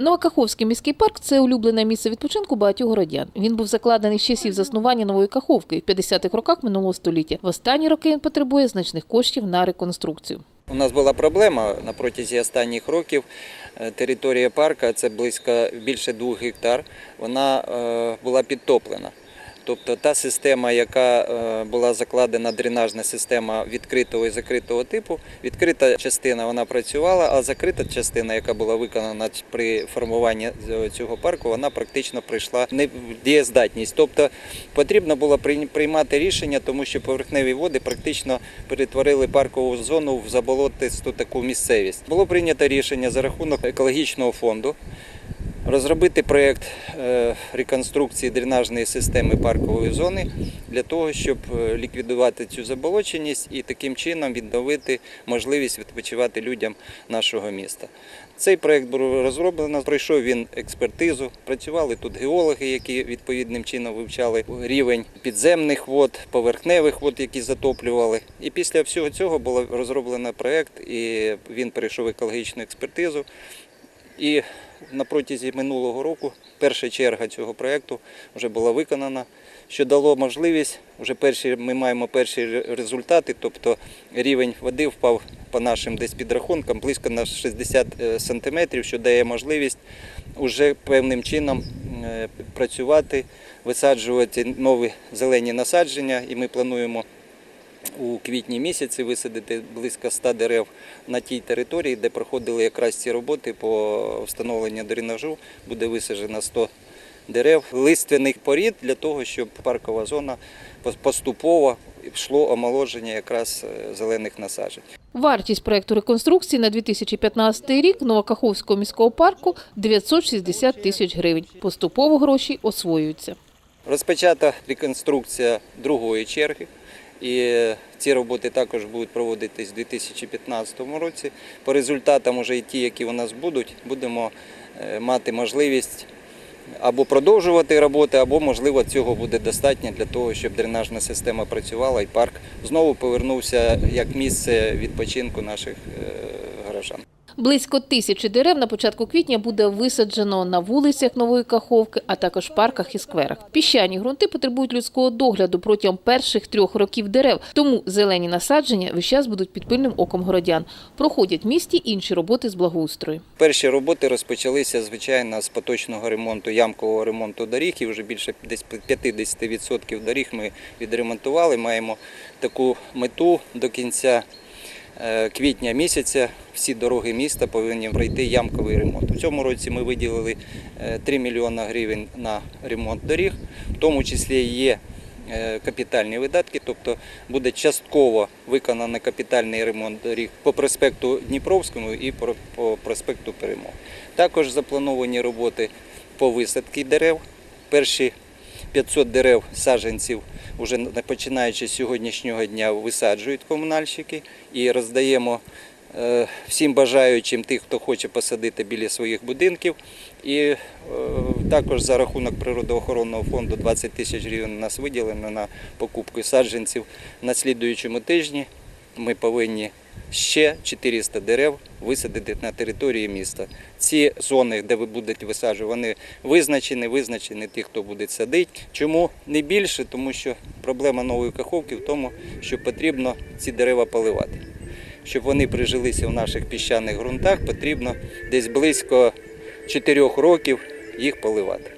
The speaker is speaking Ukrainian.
Новокаховський міський парк це улюблене місце відпочинку багатьох городян. Він був закладений з часів заснування нової Каховки в 50-х роках минулого століття. В останні роки він потребує значних коштів на реконструкцію. У нас була проблема на протязі останніх років. Е, Територія парка це близько більше двох гектар. Вона е, була підтоплена. Тобто та система, яка е, була закладена, дренажна система відкритого і закритого типу, відкрита частина вона працювала, а закрита частина, яка була виконана при формуванні цього парку, вона практично прийшла не в дієздатність. Тобто потрібно було приймати рішення, тому що поверхневі води практично перетворили паркову зону в заболотисту таку місцевість. Було прийнято рішення за рахунок екологічного фонду розробити проєкт е, реконструкції дренажної системи паркової зони для того, щоб е, ліквідувати цю заболоченість і таким чином відновити можливість відпочивати людям нашого міста. Цей проєкт був розроблено, пройшов він експертизу. Працювали тут геологи, які відповідним чином вивчали рівень підземних вод, поверхневих вод, які затоплювали. І після всього цього було розроблено проєкт, і він перейшов екологічну експертизу. І на протязі минулого року перша черга цього проєкту вже була виконана, що дало можливість, вже перші, ми маємо перші результати, тобто рівень води впав по нашим десь підрахункам близько на 60 е, сантиметрів, що дає можливість уже певним чином е, працювати, висаджувати нові зелені насадження, і ми плануємо у квітні місяці висадити близько 100 дерев на тій території, де проходили якраз ці роботи по встановленню дренажу. Буде висаджено 100 дерев лиственних порід для того, щоб паркова зона поступово йшло омолодження якраз е, зелених насаджень. Вартість проекту реконструкції на 2015 рік Новокаховського міського парку 960 тисяч гривень. Поступово гроші освоюються. Розпочата реконструкція другої черги. І ці роботи також будуть проводитись у 2015 році. По результатам, уже і ті, які у нас будуть, будемо е, мати можливість або продовжувати роботи, або, можливо, цього буде достатньо для того, щоб дренажна система працювала і парк знову повернувся як місце відпочинку наших е, горожан. Близько тисячі дерев на початку квітня буде висаджено на вулицях Нової Каховки, а також парках і скверах. Піщані ґрунти потребують людського догляду протягом перших трьох років дерев, тому зелені насадження весь час будуть під пильним оком городян. Проходять в місті інші роботи з благоустрою. Перші роботи розпочалися, звичайно, з поточного ремонту, ямкового ремонту доріг, і вже більше десь 50% доріг ми відремонтували. Маємо таку мету до кінця квітня місяця. Всі дороги міста повинні пройти ямковий ремонт. У цьому році ми виділили е, 3 мільйони гривень на ремонт доріг, в тому числі є е, капітальні видатки, тобто буде частково виконано капітальний ремонт доріг по проспекту Дніпровському і по проспекту Перемог. Також заплановані роботи по висадці дерев. Перші 500 дерев саджанців вже починаючи з сьогоднішнього дня висаджують комунальщики і роздаємо е, всім бажаючим тих, хто хоче посадити біля своїх будинків. І е, також за рахунок природоохоронного фонду 20 тисяч гривень у нас виділено на покупку саджанців. На слідуючому тижні ми повинні ще 400 дерев висадити на території міста. Ці зони, де ви будете висаджувати, вони визначені, визначені ті, хто буде садити. Чому не більше? Тому що проблема нової каховки в тому, що потрібно ці дерева поливати. Щоб вони прижилися в наших піщаних ґрунтах, потрібно десь близько 4 років їх поливати.